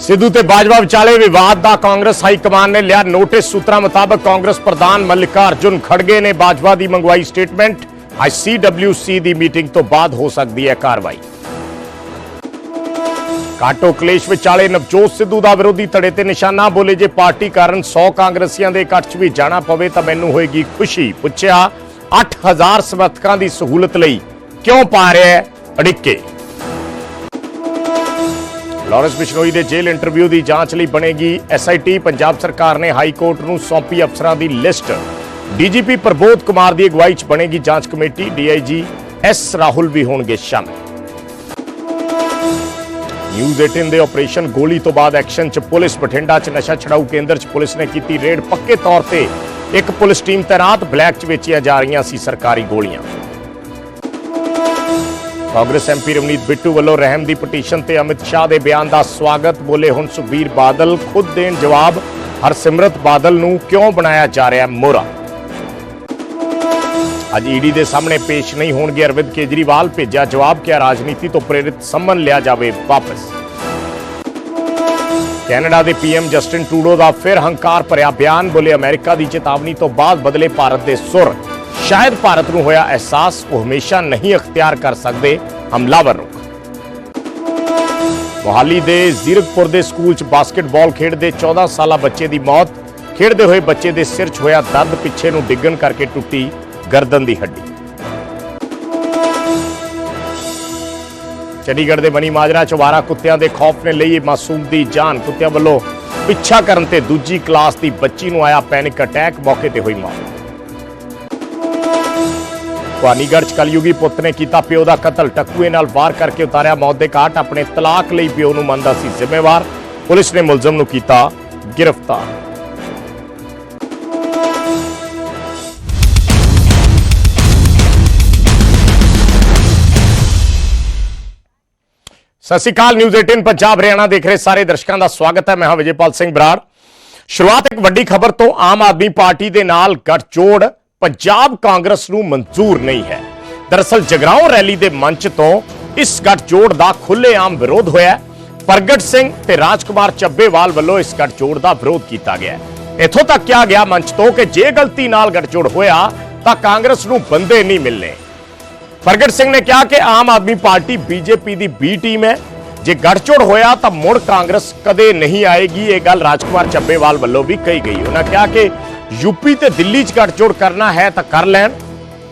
ਸਿੱਧੂ ਤੇ ਬਾਜਵਾ ਵਿਚਾਲੇ ਵਿਵਾਦ ਦਾ ਕਾਂਗਰਸ ਹਾਈ ਕਮਾਨ ਨੇ ਲਿਆ ਨੋਟਿਸ। ਸੂਤਰਾਂ ਮੁਤਾਬਕ ਕਾਂਗਰਸ ਪ੍ਰਧਾਨ ਮੱਲਿਕਾਰਜੁਨ ਖੜਗੇ ਨੇ ਬਾਜਵਾ ਦੀ ਮੰਗਵਾਈ ਸਟੇਟਮੈਂਟ। ਅੱਜ ਸੀਡਬਲਯੂਸੀ ਦੀ ਮੀਟਿੰਗ ਤੋਂ ਬਾਅਦ ਹੋ ਸਕਦੀ ਹੈ ਕਾਰਵਾਈ। ਕਾਟੋ ਕਲੇਸ਼ ਵਿਚਾਲੇ ਨਵਜੋਤ ਸਿੱਧੂ ਦਾ ਵਿਰੋਧੀ ਧੜੇ ਤੇ ਨਿਸ਼ਾਨਾ ਬੋਲੇ ਜੇ ਪਾਰਟੀ ਕਾਰਨ 100 ਕਾਂਗਰਸੀਆਂ ਦੇ ਇਕੱਠ 'ਚ ਵੀ ਜਾਣਾ ਪਵੇ ਤਾਂ ਮੈਨੂੰ ਹੋਏਗੀ ਖੁਸ਼ੀ। ਪੁੱਛਿਆ 8000 ਸਮਰਥਕਾਂ ਦੀ ਸਹੂਲਤ ਲਈ ਕਿਉਂ ਪਾ ਰਿਹਾ ਅੜਿੱਕੇ? ਲਾਰੈਂਸ ਬਿਸ਼ਨੋਈ ਦੇ ਜੇਲ੍ਹ ਇੰਟਰਵਿਊ ਦੀ ਜਾਂਚ ਲਈ ਬਣੇਗੀ ਐਸਆਈਟੀ ਪੰਜਾਬ ਸਰਕਾਰ ਨੇ ਹਾਈ ਕੋਰਟ ਨੂੰ ਸੌਂਪੀ ਅਫਸਰਾਂ ਦੀ ਲਿਸਟ। ਡੀਜੀਪੀ ਪ੍ਰਬੋਧ ਕੁਮਾਰ ਦੀ ਅਗਵਾਈ 'ਚ ਬਣੇਗੀ ਜਾਂਚ ਕਮੇਟੀ। ਡੀਆਈਜੀ ਐਸ ਰਾਹੁਲ ਵੀ ਹੋਣਗੇ ਸ਼ਾਮਿਲ। ਨਿਊਜ਼ 18 ਦੇ ਆਪਰੇਸ਼ਨ ਗੋਲੀ ਤੋਂ ਬਾਅਦ ਐਕਸ਼ਨ 'ਚ ਪੁਲਿਸ। ਬਠਿੰਡਾ 'ਚ ਨਸ਼ਾ ਛਡਾਊ ਕੇਂਦਰ 'ਚ ਪੁਲਿਸ ਨੇ ਕੀਤੀ ਰੇਡ। ਪੱਕੇ ਤੌਰ ਤੇ ਇੱਕ ਪੁਲਿਸ ਟੀਮ ਤੈਨਾਤ। ਬਲੈਕ 'ਚ ਵੇਚੀਆਂ ਜਾ ਰਹੀਆਂ ਸੀ ਸਰਕਾਰੀ ਗੋਲੀਆਂ। ਕਾਂਗਰਸ ਐਮਪੀ ਰਵਨੀਤ ਬਿੱਟੂ ਵੱਲੋਂ ਰਹਿਮ ਦੀ ਪਟੀਸ਼ਨ ਤੇ ਅਮਿਤ ਸ਼ਾਹ ਦੇ ਬਿਆਨ ਦਾ ਸਵਾਗਤ। ਬੋਲੇ ਹੁਣ ਸੁਖਬੀਰ ਬਾਦਲ ਖੁਦ ਦੇਣ ਜਵਾਬ। ਹਰਸਿਮਰਤ ਬਾਦਲ ਨੂੰ ਕਿਉਂ ਬਣਾਇਆ ਜਾ ਰਿਹਾ ਮੋਰਾ ਅੱਜ ਈਡੀ ਦੇ ਸਾਹਮਣੇ ਪੇਸ਼ ਨਹੀਂ ਹੋਣਗੇ ਅਰਵਿੰਦ ਕੇਜਰੀਵਾਲ, ਭੇਜਿਆ ਜਵਾਬ ਕਿ ਰਾਜਨੀਤੀ ਤੋਂ ਪ੍ਰੇਰਿਤ ਸੰਮਨ ਲਿਆ ਜਾਵੇ ਵਾਪਸ। ਕੈਨੇਡਾ ਦੇ ਪੀਐਮ ਜਸਟਿਨ ਟਰੂਡੋ ਦਾ ਫਿਰ ਹੰਕਾਰ ਭਰਿਆ ਬਿਆਨ। ਬੋਲੇ ਅਮਰੀਕਾ ਦੀ ਚੇਤਾਵਨੀ ਤੋਂ ਬਾਅਦ ਬਦਲੇ ਭਾਰਤ ਦੇ ਸੁਰ। ਸ਼ਾਇਦ ਭਾਰਤ ਨੂੰ ਹੋਇਆ ਅਹਿਸਾਸ, ਉਹ ਹਮੇਸ਼ਾ ਨਹੀਂ ਅਖਤਿਆਰ ਕਰ ਸਕਦੇ ਹਮਲਾਵਰ ਰੁਖ ਮੋਹਾਲੀ ਦੇ ਜ਼ੀਰਕਪੁਰ ਦੇ ਸਕੂਲ 'ਚ ਬਾਸਕਟਬਾਲ ਖੇਡਦੇ 14 ਸਾਲਾ ਬੱਚੇ ਦੀ ਮੌਤ। ਖੇਡਦੇ ਹੋਏ ਬੱਚੇ ਦੇ ਸਿਰ 'ਚ ਹੋਇਆ ਦਰਦ, ਪਿੱਛੇ ਨੂੰ ਡਿੱਗਣ ਕਰਕੇ ਟੁੱਟੀ ਗਰਦਨ ਦੀ ਹੱਡੀ। ਚੰਡੀਗੜ੍ਹ ਦੇ ਬਣੀ ਮਾਜਰਾ ਚ ਚਵਾਰਾ ਕੁੱਤਿਆਂ ਦੇ ਖੌਫ ਨੇ ਲਈ ਮਾਸੂਮ ਦੀ ਜਾਨ। ਕੁੱਤਿਆਂ ਵੱਲੋਂ ਪਿੱਛਾ ਕਰਨ ਤੇ ਦੂਜੀ ਕਲਾਸ ਦੀ ਬੱਚੀ ਨੂੰ ਆਇਆ ਪੈਨਿਕ ਅਟੈਕ, ਮੌਕੇ ਤੇ ਹੋਈ ਮੌਤ ਭਵਾਨੀਗੜ੍ਹ ਚ ਕਲਯੁਗੀ ਪੁੱਤ ਨੇ ਕੀਤਾ ਪਿਓ ਦਾ ਕਤਲ। ਟੱਕੂਏ ਨਾਲ ਵਾਰ ਕਰਕੇ ਉਤਾਰਿਆ ਮੌਤ ਦੇ ਘਾਟ। ਆਪਣੇ ਤਲਾਕ ਲਈ ਪਿਓ ਨੂੰ ਮੰਨਦਾ ਸੀ ਜ਼ਿੰਮੇਵਾਰ। ਪੁਲਿਸ ਨੇ ਮੁਲਜ਼ਮ ਨੂੰ ਕੀਤਾ ਗ੍ਰਿਫਤਾਰ। ਸਤਿ ਸ਼੍ਰੀ ਅਕਾਲ, ਨਿਊਜ਼ 18 ਪੰਜਾਬ, ਹਰਿਆਣਾ ਦੇਖ ਰਹੇ ਸਾਰੇ ਦਰਸ਼ਕਾਂ ਦਾ ਸਵਾਗਤ ਹੈ। ਮੈਂ ਹਾਂ ਵਿਜੇਪਾਲ ਸਿੰਘ ਬਰਾੜ। ਸ਼ੁਰੂਆਤ ਇੱਕ ਵੱਡੀ ਖਬਰ ਤੋਂ ਆਮ ਆਦਮੀ ਪਾਰਟੀ ਦੇ ਨਾਲ ਗੱਠਜੋੜ ਪੰਜਾਬ ਕਾਂਗਰਸ ਨੂੰ ਮਨਜ਼ੂਰ ਨਹੀਂ ਹੈ। ਦਰਅਸਲ ਜਗਰਾਉਂ ਰੈਲੀ ਦੇ ਮੰਚ ਤੋਂ ਇਸ ਗੱਠਜੋੜ ਦਾ ਖੁੱਲੇਆਮ ਵਿਰੋਧ ਹੋਇਆ ਪ੍ਰਗਟ ਸਿੰਘ ਤੇ ਰਾਜਕੁਮਾਰ ਚੱਬੇਵਾਲ ਵੱਲੋਂ ਇਸ ਗੱਠਜੋੜ ਦਾ ਵਿਰੋਧ ਕੀਤਾ ਗਿਆ ਹੈ। ਤੱਕ ਕਿਹਾ ਗਿਆ ਮੰਚ ਤੋਂ ਕਿ ਜੇ ਗਲਤੀ ਨਾਲ ਗੱਠਜੋੜ ਹੋਇਆ, ਤਾਂ ਕਾਂਗਰਸ ਨੂੰ ਬੰਦੇ ਨਹੀਂ ਮਿਲਨੇ ਪ੍ਰਗਟ ਸਿੰਘ ਨੇ ਕਿਹਾ ਕਿ ਆਮ ਆਦਮੀ ਪਾਰਟੀ ਬੀਜੇਪੀ ਦੀ ਬੀ ਟੀਮ ਹੈ। ਜੇ ਗੱਠਜੋੜ ਹੋਇਆ, ਤਾਂ ਮੁੜ ਕਾਂਗਰਸ ਕਦੇ ਨਹੀਂ ਆਏਗੀ। ਇਹ ਗੱਲ ਰਾਜਕੁਮਾਰ ਚੱਬੇਵਾਲ ਵੱਲੋਂ ਵੀ ਕਹੀ ਗਈ। ਉਹਨਾਂ ਕਿਹਾ ਕਿ ਯੂਪੀ ਤੇ ਦਿੱਲੀ 'ਚ ਗੱਠਜੋੜ ਕਰਨਾ ਹੈ ਤਾਂ ਕਰ ਲੈਣ,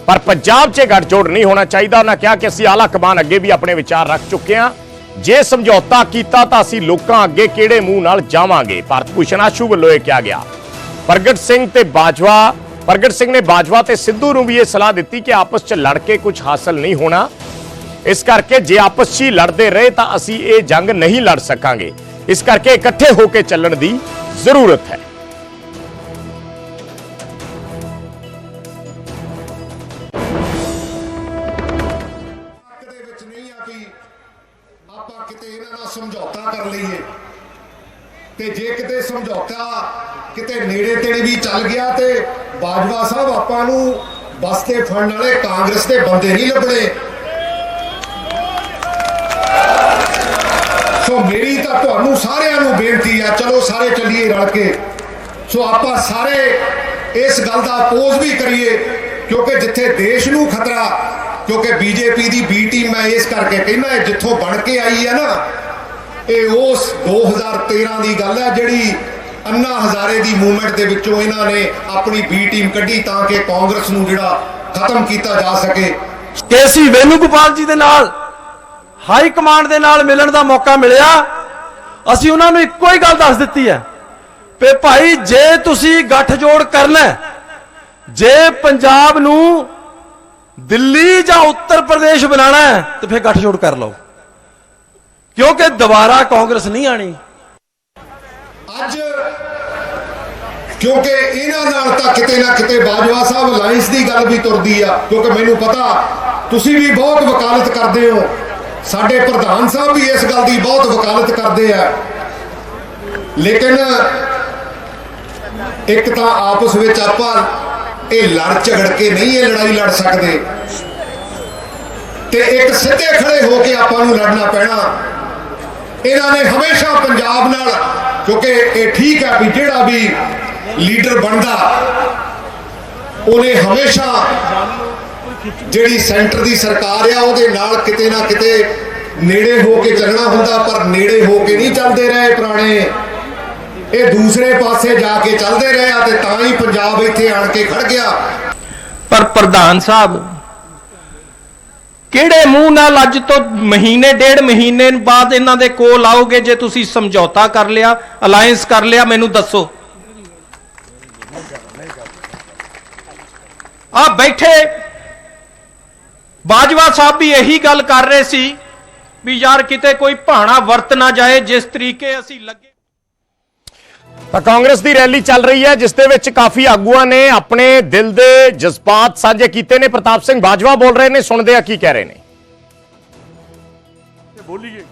ਪਰ ਪੰਜਾਬ 'ਚ ਇਹ ਗੱਠਜੋੜ ਨਹੀਂ ਹੋਣਾ ਚਾਹੀਦਾ। ਉਹਨਾਂ ਕਿਹਾ ਕਿ ਅਸੀਂ ਆਲਾ ਕਮਾਨ ਅੱਗੇ ਵੀ ਆਪਣੇ ਵਿਚਾਰ ਰੱਖ ਚੁੱਕੇ ਹਾਂ। ਜੇ ਸਮਝੌਤਾ ਕੀਤਾ ਤਾਂ ਅਸੀਂ ਲੋਕਾਂ ਅੱਗੇ ਕਿਹੜੇ ਮੂੰਹ ਨਾਲ ਜਾਵਾਂਗੇ? ਭਾਰਤ ਭੂਸ਼ਣ ਆਸ਼ੂ ਵੱਲੋਂ ਇਹ ਕਿਹਾ ਗਿਆ। ਪ੍ਰਗਟ ਸਿੰਘ ਤੇ ਬਾਜਵਾ, ਪ੍ਰਗਟ ਸਿੰਘ ਨੇ ਬਾਜਵਾ ਤੇ ਸਿੱਧੂ ਨੂੰ ਵੀ ਇਹ ਸਲਾਹ ਦਿੱਤੀ ਕਿ ਆਪਸ 'ਚ ਲੜ ਕੇ ਕੁਝ ਹਾਸਲ ਨਹੀਂ ਹੋਣਾ। ਇਸ ਕਰਕੇ ਜੇ ਆਪਸ 'ਚ ਹੀ ਲੜਦੇ ਰਹੇ ਤਾਂ ਅਸੀਂ ਇਹ ਜੰਗ ਨਹੀਂ ਲੜ ਸਕਾਂਗੇ। ਇਸ ਕਰਕੇ ਇਕੱਠੇ ਹੋ ਕੇ ਚੱਲਣ ਦੀ ਜ਼ਰੂਰਤ ਹੈ। ਤੇ ਜੇ ਕਿਤੇ ਸਮਝੌਤਾ ਕਿਤੇ ਨੇੜੇ ਤੇੜੇ ਵੀ ਚੱਲ ਗਿਆ ਤੇ ਬਾਜਵਾ ਸਾਹਿਬ ਆਪਾਂ ਨੂੰ ਬਸ ਤੇ ਫੜਨ ਵਾਲੇ ਕਾਂਗਰਸ ਦੇ ਬੰਦੇ ਨਹੀਂ ਲੱਭਣੇ। ਸੋ ਮੇਰੀ ਤਾਂ ਤੁਹਾਨੂੰ ਸਾਰਿਆਂ ਨੂੰ ਬੇਨਤੀ ਆ, ਚਲੋ ਸਾਰੇ ਚੱਲੀਏ ਰਲ ਕੇ। ਸੋ ਆਪਾਂ ਸਾਰੇ ਇਸ ਗੱਲ ਦਾ ਅਪੋਜ਼ ਵੀ ਕਰੀਏ, ਕਿਉਂਕਿ ਜਿੱਥੇ ਦੇਸ਼ ਨੂੰ ਖਤਰਾ, ਕਿਉਂਕਿ ਬੀਜੇਪੀ ਦੀ ਬੀ ਟੀਮ ਮੈਂ ਇਸ ਕਰਕੇ ਕਹਿੰਦਾ, ਜਿੱਥੋਂ ਬਣ ਕੇ ਆਈ ਹੈ ਨਾ ਇਹ ਉਸ 2013 ਦੀ ਗੱਲ ਹੈ ਜਿਹੜੀ ਅੰਨਾ ਹਜ਼ਾਰੇ ਦੀ ਮੂਵਮੈਂਟ ਦੇ ਵਿੱਚੋਂ ਇਹਨਾਂ ਨੇ ਆਪਣੀ ਬੀ ਟੀਮ ਕੱਢੀ ਤਾਂ ਕਿ ਕਾਂਗਰਸ ਨੂੰ ਜਿਹੜਾ ਖਤਮ ਕੀਤਾ ਜਾ ਸਕੇ। ਕੇਸੀ ਵੇਨੂਗੋਪਾਲ ਜੀ ਦੇ ਨਾਲ, ਹਾਈ ਕਮਾਂਡ ਦੇ ਨਾਲ ਮਿਲਣ ਦਾ ਮੌਕਾ ਮਿਲਿਆ। ਅਸੀਂ ਉਹਨਾਂ ਨੂੰ ਇੱਕੋ ਹੀ ਗੱਲ ਦੱਸ ਦਿੱਤੀ ਹੈ ਕਿ ਭਾਈ, ਜੇ ਤੁਸੀਂ ਗੱਠਜੋੜ ਕਰਨਾ ਜੇ ਪੰਜਾਬ ਨੂੰ ਦਿੱਲੀ ਜਾਂ ਉੱਤਰ ਪ੍ਰਦੇਸ਼ ਬਣਾਉਣਾ ਹੈ, ਤੇ ਫਿਰ ਗੱਠਜੋੜ ਕਰ ਲਓ। ਕਿਉਂਕਿ ਦੁਬਾਰਾ ਕਾਂਗਰਸ ਨਹੀਂ ਆਣੀ। ਅੱਜ ਕਿਉਂਕਿ ਇਹਨਾਂ ਨਾਲ ਤਾਂ ਕਿਤੇ ਨਾ ਕਿਤੇ ਬਾਜਵਾ ਸਾਹਿਬ ਅਲਾਈਅੰਸ ਦੀ ਗੱਲ ਵੀ ਤੁਰਦੀ ਆ, ਕਿਉਂਕਿ ਮੈਨੂੰ ਪਤਾ ਤੁਸੀਂ ਵੀ ਬਹੁਤ ਵਕਾਲਤ ਕਰਦੇ ਹੋ। ਸਾਡੇ ਪ੍ਰਧਾਨ ਸਾਹਿਬ ਵੀ ਇਸ ਗੱਲ ਦੀ ਬਹੁਤ ਵਕਾਲਤ ਕਰਦੇ ਆ। ਲੇਕਿਨ ਇੱਕ ਤਾਂ ਆਪਸ ਵਿੱਚ ਆਪਾਂ ਇਹ ਲੜ ਝਗੜ ਕੇ ਨਹੀਂ ਇਹ ਲੜਾਈ ਲੜ ਸਕਦੇ। ਤੇ ਇੱਕ ਸਿੱਧੇ ਖੜੇ ਹੋ ਕੇ ਆਪਾਂ ਨੂੰ ਲੜਨਾ ਪੈਣਾ। ਇਹਨਾਂ ਨੇ ਹਮੇਸ਼ਾ ਪੰਜਾਬ ਨਾਲ, ਕਿਉਂਕਿ ਇਹ ਠੀਕ ਹੈ ਵੀ ਜਿਹੜਾ ਵੀ ਲੀਡਰ ਬਣਦਾ, ਉਹਨੇ ਹਮੇਸ਼ਾ ਜਿਹੜੀ ਸੈਂਟਰ ਦੀ ਸਰਕਾਰ ਆ, ਉਹਦੇ ਨਾਲ ਕਿਤੇ ਨਾ ਕਿਤੇ ਨੇੜੇ ਹੋ ਕੇ ਚੱਲਣਾ ਹੁੰਦਾ, ਪਰ ਨੇੜੇ ਹੋ ਕੇ ਨਹੀਂ ਚੱਲਦੇ ਰਹੇ ਪੁਰਾਣੇ। ਇਹ ਦੂਸਰੇ ਪਾਸੇ ਜਾ ਕੇ ਚੱਲਦੇ ਰਹੇ ਆ ਤੇ ਤਾਂ ਹੀ ਪੰਜਾਬ ਇੱਥੇ ਆਣ ਕੇ ਖੜ ਗਿਆ। ਪਰ ਪ੍ਰਧਾਨ ਸਾਹਿਬ ਕਿਹੜੇ ਮੂੰਹ ਨਾਲ ਅੱਜ ਤੋਂ ਮਹੀਨੇ, ਡੇਢ ਮਹੀਨੇ ਬਾਅਦ ਇਹਨਾਂ ਦੇ ਕੋਲ ਆਓਗੇ ਜੇ ਤੁਸੀਂ ਸਮਝੌਤਾ ਕਰ ਲਿਆ ਅਲਾਈਅੰਸ ਕਰ ਲਿਆ, ਮੈਨੂੰ ਦੱਸੋ। ਆ ਬੈਠੇ। ਬਾਜਵਾ ਸਾਹਿਬ ਵੀ ਇਹੀ ਗੱਲ ਕਰ ਰਹੇ ਸੀ ਵੀ ਯਾਰ ਕਿਤੇ ਕੋਈ ਭਾਣਾ ਵਰਤ ਨਾ ਜਾਏ, ਜਿਸ ਤਰੀਕੇ ਅਸੀਂ ਲੱਗੇ ਤਾਂ ਕਾਂਗਰਸ ਦੀ ਰੈਲੀ ਚੱਲ ਰਹੀ ਹੈ, ਜਿਸ ਦੇ ਵਿੱਚ ਕਾਫੀ ਆਗੂਆਂ ਨੇ ਆਪਣੇ ਦਿਲ ਦੇ ਜਜ਼ਬਾਤ ਸਾਂਝੇ ਕੀਤੇ ਨੇ। ਪ੍ਰਤਾਪ ਸਿੰਘ ਬਾਜਵਾ ਬੋਲ ਰਹੇ ਨੇ, ਸੁਣਦੇ ਆ ਕੀ ਕਹਿ ਰਹੇ ਨੇ। ਬੋਲੀਏ।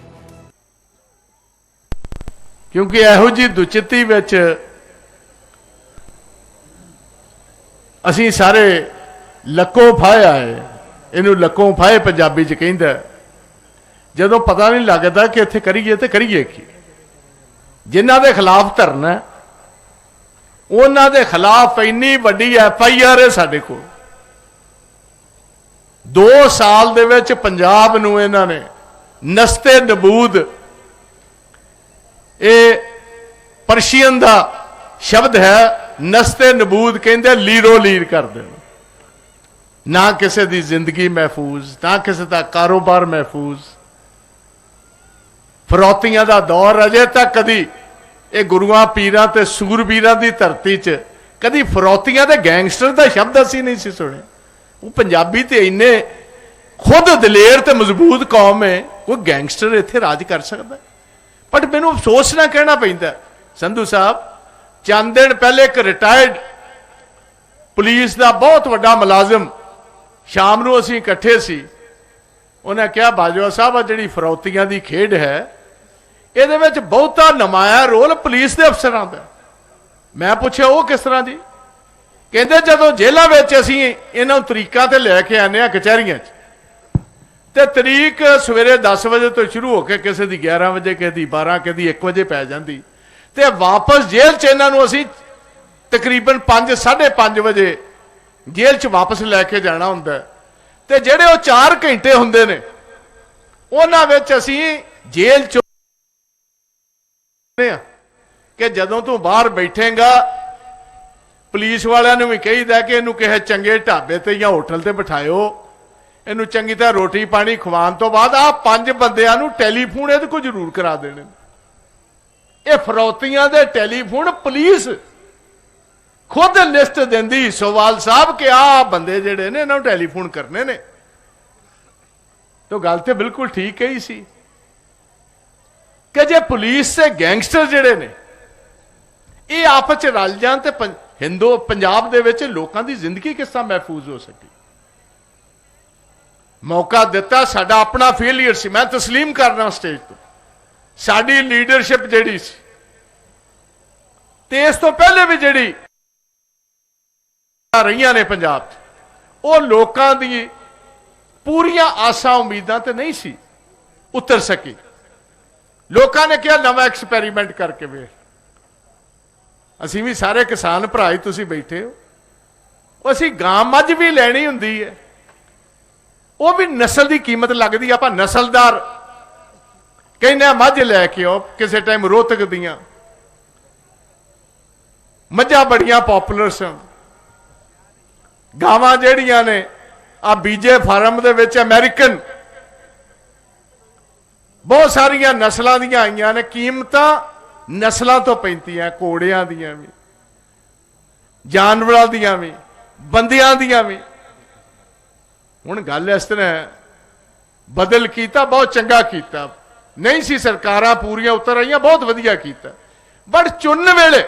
ਕਿਉਂਕਿ ਇਹੋ ਜੀ ਦੁਚਿੱਤੀ ਵਿੱਚ ਅਸੀਂ ਸਾਰੇ ਲੱਕੋ ਫਾਇਆ ਹੈ। ਇਹਨੂੰ ਲੱਕੋ ਫਾਏ ਪੰਜਾਬੀ ਚ ਕਹਿੰਦਾ ਜਦੋਂ ਪਤਾ ਨਹੀਂ ਲੱਗਦਾ ਕਿ ਇੱਥੇ ਕਰੀਏ ਤੇ ਕਰੀਏ ਕੀ। ਜਿਨ੍ਹਾਂ ਦੇ ਖਿਲਾਫ ਧਰਨਾ ਉਹਨਾਂ ਦੇ ਖਿਲਾਫ ਇੰਨੀ ਵੱਡੀ ਐਫ ਆਈ ਆਰ ਹੈ ਸਾਡੇ ਕੋਲ। 2 ਸਾਲ ਦੇ ਵਿੱਚ ਪੰਜਾਬ ਨੂੰ ਇਹਨਾਂ ਨੇ ਨਸਤੇ ਨਬੂਦ, ਇਹ ਪਰਸ਼ੀਅਨ ਦਾ ਸ਼ਬਦ ਹੈ, ਨਸਤੇ ਨਬੂਦ ਕਹਿੰਦੇ ਲੀਰੋ ਲੀਰ ਕਰ ਦੇਣ। ਨਾ ਕਿਸੇ ਦੀ ਜ਼ਿੰਦਗੀ ਮਹਿਫੂਜ਼, ਨਾ ਕਿਸੇ ਦਾ ਕਾਰੋਬਾਰ ਮਹਿਫੂਜ਼। ਫਰੋਤੀਆਂ ਦਾ ਦੌਰ ਅਜੇ ਤੱਕ ਕਦੀ ਇਹ ਗੁਰੂਆਂ ਪੀਰਾਂ ਤੇ ਸੂਰਬੀਰਾਂ ਦੀ ਧਰਤੀ 'ਚ ਕਦੀ ਫਰੌਤੀਆਂ ਦੇ ਗੈਂਗਸਟਰ ਦਾ ਸ਼ਬਦ ਅਸੀਂ ਨਹੀਂ ਸੀ ਸੁਣਿਆ ਉਹ ਪੰਜਾਬੀ ਤੇ ਇੰਨੇ ਖੁਦ ਦਲੇਰ ਤੇ ਮਜ਼ਬੂਤ ਕੌਮ ਹੈ, ਕੋਈ ਗੈਂਗਸਟਰ ਇੱਥੇ ਰਾਜ ਕਰ ਸਕਦਾ। ਬਟ ਮੈਨੂੰ ਅਫਸੋਸ ਨਾ ਕਹਿਣਾ ਪੈਂਦਾ। ਸੰਧੂ ਸਾਹਿਬ, ਚੰਦ ਦਿਨ ਪਹਿਲੇ ਇੱਕ ਰਿਟਾਇਰਡ ਪੁਲਿਸ ਦਾ ਬਹੁਤ ਵੱਡਾ ਮੁਲਾਜ਼ਮ ਸ਼ਾਮ ਨੂੰ ਅਸੀਂ ਇਕੱਠੇ ਸੀ। ਉਹਨੇ ਕਿਹਾ, ਬਾਜਵਾ ਸਾਹਿਬ ਆ ਜਿਹੜੀ ਫਰੌਤੀਆਂ ਦੀ ਖੇਡ ਹੈ ਇਹਦੇ ਵਿੱਚ ਬਹੁਤਾ ਨਮਾਇਆ ਰੋਲ ਪੁਲਿਸ ਦੇ ਅਫਸਰਾਂ ਦਾ। ਮੈਂ ਪੁੱਛਿਆ, ਉਹ ਕਿਸ ਤਰ੍ਹਾਂ ਜੀ ਕਹਿੰਦੇ, ਜਦੋਂ ਜੇਲ੍ਹਾਂ ਵਿੱਚ ਅਸੀਂ ਇਹਨਾਂ ਨੂੰ ਤਰੀਕਾਂ ਤੇ ਲੈ ਕੇ ਆਨੇ ਆ ਕਚਹਿਰੀਆਂ 'ਚ, ਤੇ ਤਰੀਕ ਸਵੇਰੇ 10 ਵਜੇ ਤੋਂ ਸ਼ੁਰੂ ਹੋ ਕੇ ਕਿਸੇ ਦੀ 11 ਵਜੇ, ਕਿਸੇ ਦੀ 12 ਕਿਸੇ ਦੀ 1 ਵਜੇ ਪੈ ਜਾਂਦੀ। ਤੇ ਵਾਪਸ ਜੇਲ੍ਹ 'ਚ ਇਹਨਾਂ ਨੂੰ ਅਸੀਂ ਤਕਰੀਬਨ 5 5:30 ਵਜੇ ਜੇਲ੍ਹ 'ਚ ਵਾਪਸ ਲੈ ਕੇ ਜਾਣਾ ਹੁੰਦਾ। ਹੈ। ਤੇ ਜਿਹੜੇ ਉਹ 4 ਘੰਟੇ ਹੁੰਦੇ ਨੇ, ਉਹਨਾਂ ਵਿੱਚ ਅਸੀਂ ਜੇਲ੍ਹ 'ਚ ਆ ਕਿ ਜਦੋਂ ਤੂੰ ਬਾਹਰ ਬੈਠੇਗਾ, ਪੁਲਿਸ ਵਾਲਿਆਂ ਨੂੰ ਵੀ ਕਹੀਦਾ ਕਿ ਇਹਨੂੰ ਕਿਸੇ ਚੰਗੇ ਢਾਬੇ ਤੇ ਜਾਂ ਹੋਟਲ ਤੇ ਬਿਠਾਇਓ। ਇਹਨੂੰ ਚੰਗੀ ਤਰ੍ਹਾਂ ਰੋਟੀ ਪਾਣੀ ਖਵਾਉਣ ਤੋਂ ਬਾਅਦ ਆ ਪੰਜ ਬੰਦਿਆਂ ਨੂੰ ਟੈਲੀਫੋਨ ਇਹਦੇ ਕੋਲ ਜ਼ਰੂਰ ਕਰਾ ਦੇਣੇ। ਇਹ ਫਰੌਤੀਆਂ ਦੇ ਟੈਲੀਫੋਨ ਪੁਲਿਸ ਖੁਦ ਲਿਸਟ ਦਿੰਦੀ। ਸੋਵਾਲ ਸਾਹਿਬ ਕਿ ਆ ਬੰਦੇ ਜਿਹੜੇ ਨੇ, ਇਹਨਾਂ ਨੂੰ ਟੈਲੀਫੋਨ ਕਰਨੇ ਨੇ। ਤਾਂ ਗੱਲ ਤੇ ਬਿਲਕੁਲ ਠੀਕ ਹੀ ਸੀ। ਕਿ ਜੇ ਪੁਲਿਸ ਤੇ ਗੈਂਗਸਟਰ ਜਿਹੜੇ ਨੇ ਇਹ ਆਪਸ ਚ ਰਲ ਜਾਣ ਤੇ ਪੰ- ਹਿੰਦੂ ਪੰਜਾਬ ਦੇ ਵਿੱਚ ਲੋਕਾਂ ਦੀ ਜ਼ਿੰਦਗੀ ਕਿਸ ਤਰ੍ਹਾਂ ਮਹਿਫੂਜ਼ ਹੋ ਸਕੇ ਮੌਕਾ ਦਿੱਤਾ ਸਾਡਾ ਆਪਣਾ ਫੇਲਿਅਰ ਸੀ ਮੈਂ تسلیم ਕਰਨਾ ਸਟੇਜ ਤੋਂ ਸਾਡੀ ਲੀਡਰਸ਼ਿਪ ਜਿਹੜੀ ਸੀ ਤੇ ਇਸ ਤੋਂ ਪਹਿਲੇ ਵੀ ਜਿਹੜੀ ਰਹੀਆਂ ਨੇ ਪੰਜਾਬ 'ਚ ਉਹ ਲੋਕਾਂ ਦੀ ਪੂਰੀਆਂ ਆਸਾਂ ਉਮੀਦਾਂ ਤੇ ਨਹੀਂ ਸੀ ਉਤਰ ਸਕੀ ਲੋਕਾਂ ਨੇ ਕਿਹਾ ਨਵਾਂ ਐਕਸਪੈਰੀਮੈਂਟ ਕਰਕੇ ਵੇਖ। ਅਸੀਂ ਵੀ ਸਾਰੇ ਕਿਸਾਨ ਭਰਾ ਹੀ ਤੁਸੀਂ ਬੈਠੇ ਹੋ। ਅਸੀਂ ਗਾਂ ਮੱਝ ਵੀ ਲੈਣੀ ਹੁੰਦੀ ਹੈ। ਉਹ ਵੀ ਨਸਲ ਦੀ ਕੀਮਤ ਲੱਗਦੀ ਆ, ਆਪਾਂ ਨਸਲਦਾਰ। ਕਹਿੰਦੇ ਆ ਮੱਝ ਲੈ ਕੇ ਆਓ ਕਿਸੇ ਟਾਈਮ ਰੋਹਤਕ ਦੀਆਂ। ਮੱਝਾਂ ਬੜੀਆਂ ਪਪੂਲਰ ਸਨ। ਗਾਵਾਂ ਜਿਹੜੀਆਂ ਨੇ ਆ ਬੀਜੇ ਫਾਰਮ ਦੇ ਵਿੱਚ ਅਮਰੀਕਨ ਬਹੁਤ ਸਾਰੀਆਂ ਨਸਲਾਂ ਦੀਆਂ ਆਈਆਂ ਨੇ, ਕੀਮਤਾਂ ਨਸਲਾਂ ਤੋਂ ਪੈਂਦੀਆਂ ਕੋੜਿਆਂ ਦੀਆਂ ਵੀ, ਜਾਨਵਰਾਂ ਦੀਆਂ ਵੀ, ਬੰਦਿਆਂ ਦੀਆਂ ਵੀ। ਹੁਣ ਗੱਲ ਇਸ ਤਰ੍ਹਾਂ ਬਦਲ ਕੀਤਾ, ਬਹੁਤ ਚੰਗਾ ਕੀਤਾ। ਨਹੀਂ ਸੀ ਸਰਕਾਰਾਂ ਪੂਰੀਆਂ ਉਤਰ ਆਈਆਂ, ਬਹੁਤ ਵਧੀਆ ਕੀਤਾ। ਬਟ ਚੁਣਨ ਵੇਲੇ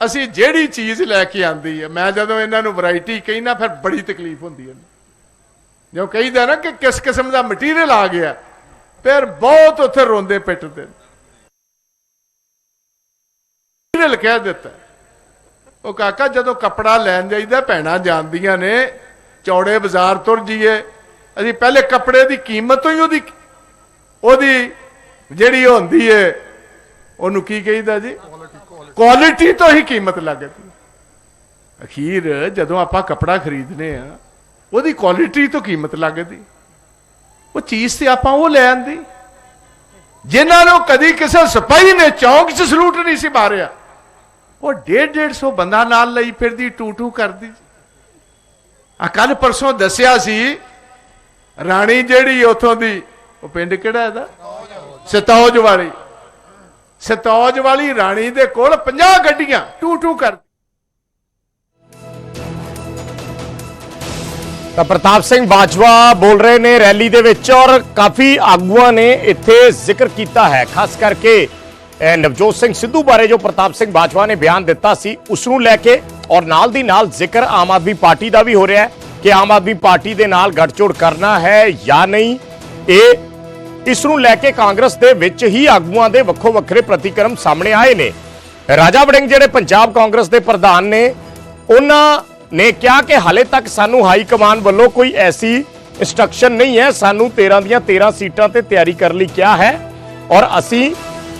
ਅਸੀਂ ਜਿਹੜੀ ਚੀਜ਼ ਲੈ ਕੇ ਆਂਦੀ ਹੈ, ਮੈਂ ਜਦੋਂ ਇਹਨਾਂ ਨੂੰ ਵੈਰਾਈਟੀ ਕਹਿਣਾ ਫਿਰ ਬੜੀ ਤਕਲੀਫ ਹੁੰਦੀ ਹੈ। ਜੋ ਕਹੀਦਾ ਨਾ ਕਿ ਕਿਸ ਕਿਸਮ ਦਾ ਮਟੀਰੀਅਲ ਆ ਗਿਆ ਫਿਰ ਬਹੁਤ ਉੱਥੇ ਰੋਂਦੇ ਪਿੱਟਦੇ ਨੇ ਕਹਿ ਦਿੱਤਾ। ਉਹ ਕਾਕਾ, ਜਦੋਂ ਕੱਪੜਾ ਲੈਣ ਜਾਈਦਾ, ਭੈਣਾਂ ਜਾਂਦੀਆਂ ਨੇ, ਚੌੜੇ ਬਾਜ਼ਾਰ ਤੁਰ ਜੀਏ ਅਸੀਂ ਪਹਿਲੇ ਕੱਪੜੇ ਦੀ ਕੀਮਤ ਤੋਂ ਹੀ ਉਹਦੀ ਉਹਦੀ ਜਿਹੜੀ ਹੁੰਦੀ ਏ, ਉਹਨੂੰ ਕੀ ਕਹੀਦਾ ਜੀ? ਕੁਆਲਿਟੀ ਤੋਂ ਹੀ ਕੀਮਤ ਲੱਗਦੀ। ਅਖੀਰ ਜਦੋਂ ਆਪਾਂ ਕੱਪੜਾ ਖਰੀਦਨੇ ਆ, ਉਹਦੀ ਕੁਆਲਿਟੀ ਤੋਂ ਕੀਮਤ ਲੱਗਦੀ। ਉਹ ਚੀਜ਼ ਤੇ ਆਪਾਂ ਉਹ ਲੈ ਆਂਦੀ। ਜਿਨ੍ਹਾਂ ਨੂੰ ਕਦੀ ਕਿਸੇ ਸਿਪਾਹੀ ਨੇ ਚੌਂਕ 'ਚ ਸਲੂਟ ਨਹੀਂ ਸੀ ਮਾਰਿਆ, ਉਹ 1.5 150 ਬੰਦਾ ਨਾਲ ਲਈ ਫਿਰਦੀ, ਟੂ ਟੂ ਕਰਦੀ। ਆ ਕੱਲ ਪਰਸੋਂ ਦੱਸਿਆ ਸੀ, ਰਾਣੀ ਜਿਹੜੀ ਉਥੋਂ ਦੀ, ਉਹ ਪਿੰਡ ਕਿਹੜਾ ਇਹਦਾ? ਸਤੌਜ ਵਾਲੀ। ਸਤੌਜ ਵਾਲੀ ਰਾਣੀ ਦੇ ਕੋਲ 50 ਗੱਡੀਆਂ, ਟੂ ਟੂ ਕਰਦੀ। ਤਾਂ ਪ੍ਰਤਾਪ ਸਿੰਘ ਬਾਜਵਾ ਬੋਲ ਰਹੇ ਨੇ ਰੈਲੀ ਦੇ ਵਿੱਚ ਔਰ ਕਾਫੀ ਆਗੂਆਂ ਨੇ ਇੱਥੇ ਜ਼ਿਕਰ ਕੀਤਾ ਹੈ। ਖਾਸ ਕਰਕੇ ਨਵਜੋਤ ਸਿੰਘ ਸਿੱਧੂ ਬਾਰੇ ਜੋ ਪ੍ਰਤਾਪ ਸਿੰਘ ਬਾਜਵਾ ਨੇ ਬਿਆਨ ਦਿੱਤਾ ਸੀ, ਉਸ ਨੂੰ ਲੈ ਕੇ ਔਰ ਨਾਲ ਦੀ ਨਾਲ ਜ਼ਿਕਰ ਆਮ ਆਦਮੀ ਪਾਰਟੀ ਦਾ ਵੀ ਹੋ ਰਿਹਾ ਹੈ ਕਿ ਆਮ ਆਦਮੀ ਪਾਰਟੀ ਦੇ ਨਾਲ ਗੱਠਜੋੜ ਕਰਨਾ ਹੈ ਜਾਂ ਨਹੀਂ। ਇਹ, ਇਸ ਨੂੰ ਲੈ ਕੇ ਕਾਂਗਰਸ ਦੇ ਵਿੱਚ ਹੀ ਆਗੂਆਂ ਦੇ ਵੱਖੋ ਵੱਖਰੇ ਪ੍ਰਤੀਕਰਮ ਸਾਹਮਣੇ ਆਏ ਨੇ। ਰਾਜਾ ਵੜਿੰਗ ਜਿਹੜੇ ਪੰਜਾਬ ਕਾਂਗਰਸ ਦੇ ਪ੍ਰਧਾਨ ਨੇ, ਉਹਨਾਂ ਨੇ ਕਿਹਾ ਕਿ ਹਾਲੇ ਤੱਕ ਸਾਨੂੰ ਹਾਈ ਕਮਾਨ ਵੱਲੋਂ ਕੋਈ ਐਸੀ ਇੰਸਟਰਕਸ਼ਨ ਨਹੀਂ ਹੈ। ਸਾਨੂੰ 13 ਦੀਆਂ 13 ਸੀਟਾਂ ਤੇ ਤਿਆਰੀ ਕਰਨ ਲਈ ਕਿਹਾ ਹੈ ਔਰ ਅਸੀਂ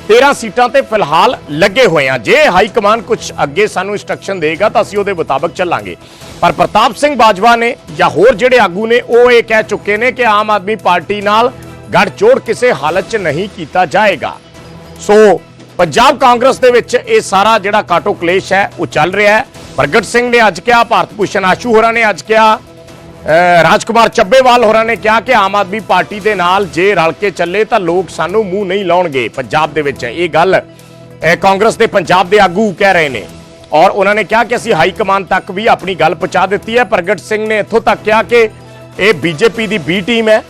13 ਸੀਟਾਂ ਤੇ ਫਿਲਹਾਲ ਲੱਗੇ ਹੋਏ ਹਾਂ। ਜੇ ਹਾਈ ਕਮਾਨ ਕੁਝ ਅੱਗੇ ਸਾਨੂੰ ਇੰਸਟਰਕਸ਼ਨ ਦੇਗਾ ਤਾਂ ਅਸੀਂ ਉਹਦੇ ਮੁਤਾਬਕ ਚੱਲਾਂਗੇ। ਪਰ ਪ੍ਰਤਾਪ ਸਿੰਘ ਬਾਜਵਾ ਨੇ ਜਾਂ ਹੋਰ ਜਿਹੜੇ ਆਗੂ ਨੇ, ਉਹ ਇਹ ਕਹਿ ਚੁੱਕੇ ਨੇ ਕਿ ਆਮ ਆਦਮੀ ਪਾਰਟੀ ਨਾਲ ਗੱਠਜੋੜ ਕਿਸੇ ਹਾਲਤ 'ਚ ਨਹੀਂ ਕੀਤਾ ਜਾਏਗਾ। ਸੋ ਪੰਜਾਬ ਕਾਂਗਰਸ ਦੇ ਵਿੱਚ ਇਹ ਸਾਰਾ ਜਿਹੜਾ ਕਾਟੋ ਕਲੇਸ਼ ਹੈ, ਉਹ ਚੱਲ ਰਿਹਾ ਹੈ। ਪ੍ਰਗਟ ਸਿੰਘ ਨੇ ਅੱਜ ਕਿਹਾ, ਭਾਰਤ ਭੂਸ਼ਣ ਆਸ਼ੂ ਹੋਰਾਂ ਨੇ ਅੱਜ ਕਿਹਾ, ਅਹ, ਰਾਜਕੁਮਾਰ ਚੱਬੇਵਾਲ ਹੋਰਾਂ ਨੇ ਕਿਹਾ ਕਿ ਆਮ ਆਦਮੀ ਪਾਰਟੀ ਦੇ ਨਾਲ ਜੇ ਰਲ ਕੇ ਚੱਲੇ ਤਾਂ ਲੋਕ ਸਾਨੂੰ ਮੂੰਹ ਨਹੀਂ ਲਾਉਣਗੇ। ਪੰਜਾਬ ਦੇ ਵਿੱਚ ਇਹ ਗੱਲ ਕਾਂਗਰਸ ਦੇ ਪੰਜਾਬ ਦੇ ਆਗੂ ਕਹਿ ਰਹੇ ਨੇ। ਔਰ ਉਹਨਾਂ ਨੇ ਕਿਹਾ ਕਿ ਅਸੀਂ ਹਾਈ ਕਮਾਨ ਤੱਕ ਵੀ ਆਪਣੀ ਗੱਲ ਪਹੁੰਚਾ ਦਿੱਤੀ ਹੈ। ਪ੍ਰਗਟ ਸਿੰਘ ਨੇ ਇੱਥੋਂ ਤੱਕ ਕਿਹਾ ਕਿ ਇਹ ਬੀਜੇਪੀ ਦੀ ਬੀ ਟੀਮ ਹੈ।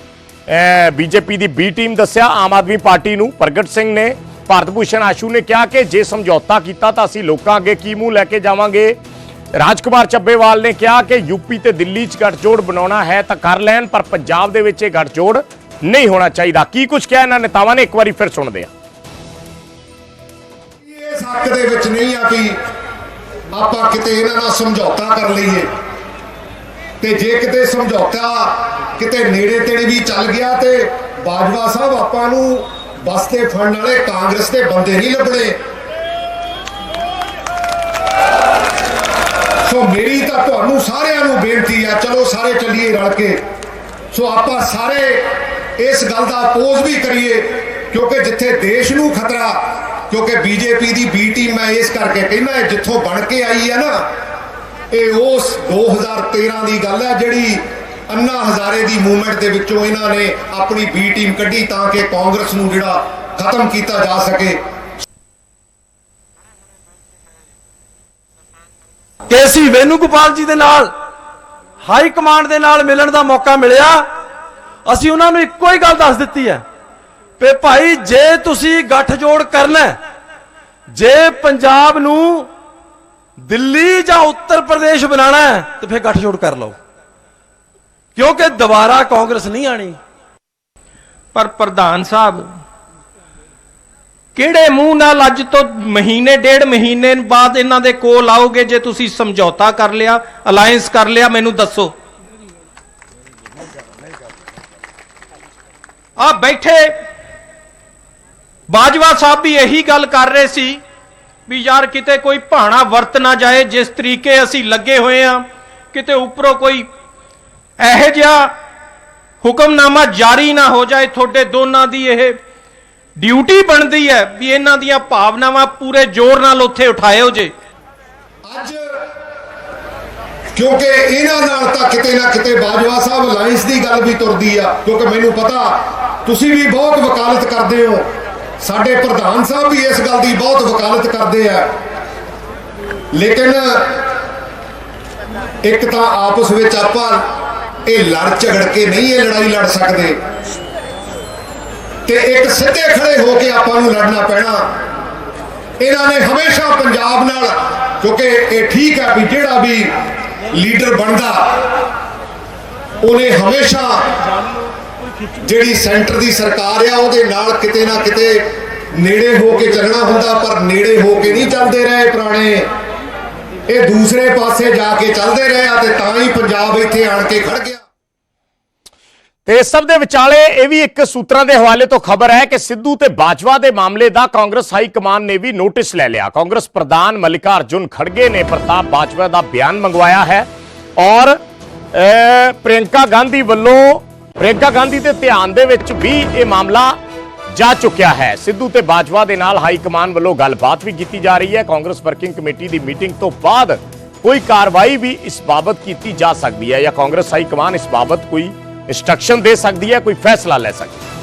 ਬੀਜੇਪੀ ਦੀ ਬੀ ਟੀਮ ਦੱਸਿਆ ਆਮ ਆਦਮੀ ਪਾਰਟੀ ਨੂੰ। ਪ੍ਰਗਟ ਸਿੰਘ ਨੇ, ਭਾਰਤ ਭੂਸ਼ਣ ਆਸ਼ੂ ਨੇ ਕਿਹਾ ਕਿ ਜੇ ਸਮਝੌਤਾ ਕੀਤਾ ਤਾਂ ਅਸੀਂ ਲੋਕਾਂ ਅੱਗੇ ਕੀ ਮੂੰਹ ਲੈ ਕੇ ਜਾਵਾਂਗੇ। ਰਾਜਕੁਮਾਰ ਚੱਬੇਵਾਲ ਨੇ ਕਿਹਾ ਕਿ ਯੂਪੀ ਤੇ ਦਿੱਲੀ 'ਚ ਗੱਠਜੋੜ ਬਣਾਉਣਾ ਹੈ ਤਾਂ ਕਰ ਲੈਣ, ਪਰ ਪੰਜਾਬ ਦੇ ਵਿੱਚ ਇਹ ਗੱਠਜੋੜ ਨਹੀਂ ਹੋਣਾ ਚਾਹੀਦਾ। ਕੀ ਕੁਝ ਕਿਹਾ ਇਹਨਾਂ ਨੇਤਾਵਾਂ ਨੇ ਇੱਕ ਵਾਰੀ ਫਿਰ ਸੁਣਦੇ ਹਾਂ। ਇਸ ਹੱਕ ਦੇ ਵਿੱਚ ਨਹੀਂ ਆ ਕਿ ਆਪਾਂ ਕਿਤੇ ਇਹਨਾਂ ਨਾਲ ਸਮਝੌਤਾ ਕਰ ਲਈਏ। ਤੇ ਜੇ ਕਿਤੇ ਸਮਝੌਤਾ ਕਿਤੇ ਨੇੜੇ ਤੇੜੇ ਵੀ ਚੱਲ ਗਿਆ ਤੇ ਬਾਜਵਾ ਸਾਹਿਬ ਆਪਾਂ ਨੂੰ ਬਸ ਤੇ ਫੜਨ ਵਾਲੇ ਕਾਂਗਰਸ ਦੇ ਬੰਦੇ ਨਹੀਂ ਲੱਭਣੇ। ਸੋ ਮੇਰੀ ਤਾਂ ਤੁਹਾਨੂੰ ਸਾਰਿਆਂ ਨੂੰ ਬੇਨਤੀ ਆ, ਚਲੋ ਸਾਰੇ ਚੱਲੀਏ ਰਲ ਕੇ। ਸੋ ਆਪਾਂ ਸਾਰੇ ਇਸ ਗੱਲ ਦਾ ਅਪੋਜ਼ ਵੀ ਕਰੀਏ, ਕਿਉਂਕਿ ਜਿੱਥੇ ਦੇਸ਼ ਨੂੰ ਖਤਰਾ, ਕਿਉਂਕਿ ਬੀਜੇਪੀ ਦੀ ਬੀ ਟੀਮ ਮੈਂ ਇਸ ਕਰਕੇ ਕਹਿੰਦਾ ਇਹ ਜਿੱਥੋਂ ਬਣ ਕੇ ਆਈ ਹੈ ਨਾ, ਇਹ ਉਸ 2013 ਦੀ ਗੱਲ ਹੈ ਜਿਹੜੀ ਅੰਨਾ ਹਜ਼ਾਰੇ ਦੀ ਮੂਵਮੈਂਟ ਦੇ ਵਿੱਚੋਂ ਇਹਨਾਂ ਨੇ ਆਪਣੀ ਬੀ ਟੀਮ ਕੱਢੀ ਤਾਂ ਕਿ ਕਾਂਗਰਸ ਨੂੰ ਜਿਹੜਾ ਖਤਮ ਕੀਤਾ ਜਾ ਸਕੇ। ਕੇਸੀ ਵੇਨੂਗੋਪਾਲ ਜੀ ਦੇ ਨਾਲ, ਹਾਈ ਕਮਾਂਡ ਦੇ ਨਾਲ ਮਿਲਣ ਦਾ ਮੌਕਾ ਮਿਲਿਆ। ਅਸੀਂ ਉਹਨਾਂ ਨੂੰ ਇੱਕੋ ਹੀ ਗੱਲ ਦੱਸ ਦਿੱਤੀ ਹੈ ਕਿ ਭਾਈ, ਜੇ ਤੁਸੀਂ ਗੱਠਜੋੜ ਕਰਨਾ ਜੇ ਪੰਜਾਬ ਨੂੰ ਦਿੱਲੀ ਜਾਂ ਉੱਤਰ ਪ੍ਰਦੇਸ਼ ਬਣਾਉਣਾ ਹੈ, ਤੇ ਫਿਰ ਗੱਠਜੋੜ ਕਰ ਲਓ। ਕਿਉਂਕਿ ਦੁਬਾਰਾ ਕਾਂਗਰਸ ਨਹੀਂ ਆਣੀ। ਪਰ ਪ੍ਰਧਾਨ ਸਾਹਿਬ ਕਿਹੜੇ ਮੂੰਹ ਨਾਲ ਅੱਜ ਤੋਂ ਮਹੀਨੇ, ਡੇਢ ਮਹੀਨੇ ਬਾਅਦ ਇਹਨਾਂ ਦੇ ਕੋਲ ਆਓਗੇ ਜੇ ਤੁਸੀਂ ਸਮਝੌਤਾ ਕਰ ਲਿਆ ਅਲਾਈਅੰਸ ਕਰ ਲਿਆ, ਮੈਨੂੰ ਦੱਸੋ। ਆ ਬੈਠੇ। ਬਾਜਵਾ ਸਾਹਿਬ ਵੀ ਇਹੀ ਗੱਲ ਕਰ ਰਹੇ ਸੀ ਵੀ ਯਾਰ ਕਿਤੇ ਕੋਈ ਭਾਣਾ ਵਰਤ ਨਾ ਜਾਏ, ਜਿਸ ਤਰੀਕੇ ਅਸੀਂ ਲੱਗੇ ਹੋਏ ਆ ਕਿਤੇ ਉੱਪਰੋਂ ਕੋਈ ਇਹੋ ਜਿਹਾ ਹੁਕਮਨਾਮਾ ਜਾਰੀ ਨਾ ਹੋ ਜਾਏ ਤੁਹਾਡੇ ਦੋਨਾਂ ਦੀ ਇਹ ਡਿਊਟੀ ਬਣਦੀ ਹੈ ਵੀ ਇਹਨਾਂ ਦੀਆਂ ਭਾਵਨਾਵਾਂ ਪੂਰੇ ਜ਼ੋਰ ਨਾਲ ਉੱਥੇ ਉਠਾਇਓ ਜੇ। ਅੱਜ ਕਿਉਂਕਿ ਇਹਨਾਂ ਨਾਲ ਤਾਂ ਕਿਤੇ ਨਾ ਕਿਤੇ ਬਾਜਵਾ ਸਾਹਿਬ ਅਲਾਈਅੰਸ ਦੀ ਗੱਲ ਵੀ ਤੁਰਦੀ ਆ, ਕਿਉਂਕਿ ਮੈਨੂੰ ਪਤਾ ਤੁਸੀਂ ਵੀ ਬਹੁਤ ਵਕਾਲਤ ਕਰਦੇ ਹੋ। ਸਾਡੇ ਪ੍ਰਧਾਨ ਸਾਹਿਬ ਵੀ ਇਸ ਗੱਲ ਦੀ ਬਹੁਤ ਵਕਾਲਤ ਕਰਦੇ ਆ। ਲੇਕਿਨ ਇੱਕ ਤਾਂ ਆਪਸ ਵਿੱਚ ਆਪਾਂ ਇਹ ਲੜ ਝਗੜ ਕੇ ਨਹੀਂ ਇਹ ਲੜਾਈ ਲੜ ਸਕਦੇ। ਤੇ ਇੱਕ ਸਿੱਧੇ ਖੜੇ ਹੋ ਕੇ ਆਪਾਂ ਨੂੰ ਲੜਨਾ ਪੈਣਾ। ਇਹਨਾਂ ਨੇ ਹਮੇਸ਼ਾ ਪੰਜਾਬ ਨਾਲ, ਕਿਉਂਕਿ ਇਹ ਠੀਕ ਹੈ ਵੀ ਜਿਹੜਾ ਵੀ ਲੀਡਰ ਬਣਦਾ, ਉਹਨੇ ਹਮੇਸ਼ਾ ਜਿਹੜੀ ਸੈਂਟਰ ਦੀ ਸਰਕਾਰ ਆ, ਉਹਦੇ ਨਾਲ ਕਿਤੇ ਨਾ ਕਿਤੇ ਨੇੜੇ ਹੋ ਕੇ ਚੱਲਣਾ ਹੁੰਦਾ, ਪਰ ਨੇੜੇ ਹੋ ਕੇ ਨਹੀਂ ਚੱਲਦੇ ਰਹੇ ਪੁਰਾਣੇ। ਇਹ ਦੂਸਰੇ ਪਾਸੇ ਜਾ ਕੇ ਚੱਲਦੇ ਰਹੇ ਆ ਤੇ ਤਾਂ ਹੀ ਪੰਜਾਬ ਇੱਥੇ ਆਣ ਕੇ ਖੜ ਗਿਆ। ਤੇ ਇਸ ਸਭ ਦੇ ਵਿਚਾਲੇ ਇਹ ਵੀ ਇੱਕ ਸੂਤਰਾਂ ਦੇ ਹਵਾਲੇ ਤੋਂ ਖਬਰ ਹੈ ਕਿ ਸਿੱਧੂ ਤੇ ਬਾਜਵਾ ਦੇ ਮਾਮਲੇ ਦਾ ਕਾਂਗਰਸ ਹਾਈ ਕਮਾਨ ਨੇ ਵੀ ਨੋਟਿਸ ਲੈ ਲਿਆ। ਕਾਂਗਰਸ ਪ੍ਰਧਾਨ ਮਲਿਕਾ ਅਰਜੁਨ ਖੜਗੇ ਨੇ ਪ੍ਰਤਾਪ ਬਾਜਵਾ ਦਾ ਬਿਆਨ ਮੰਗਵਾਇਆ ਹੈ ਔਰ ਅਹ, ਪ੍ਰਿਯੰਕਾ ਗਾਂਧੀ ਵੱਲੋਂ ਪ੍ਰਿਯੰਕਾ ਗਾਂਧੀ ਦੇ ਧਿਆਨ ਦੇ ਵਿੱਚ ਵੀ ਇਹ ਮਾਮਲਾ ਜਾ ਚੁੱਕਿਆ ਹੈ। ਸਿੱਧੂ ਤੇ ਬਾਜਵਾ ਦੇ ਨਾਲ ਹਾਈ ਕਮਾਨ ਵੱਲੋਂ ਗੱਲਬਾਤ ਵੀ ਕੀਤੀ ਜਾ ਰਹੀ ਹੈ। ਕਾਂਗਰਸ ਵਰਕਿੰਗ ਕਮੇਟੀ ਦੀ ਮੀਟਿੰਗ ਤੋਂ ਬਾਅਦ ਕੋਈ ਕਾਰਵਾਈ ਵੀ ਇਸ ਬਾਬਤ ਕੀਤੀ ਜਾ ਸਕਦੀ ਹੈ ਜਾਂ ਕਾਂਗਰਸ ਹਾਈ ਕਮਾਨ ਇਸ ਬਾਬਤ ਕੋਈ ਇੰਸਟਰਕਸ਼ਨ ਦੇ ਸਕਦੀ ਹੈ, ਕੋਈ ਫੈਸਲਾ ਲੈ ਸਕਦੀ ਹੈ।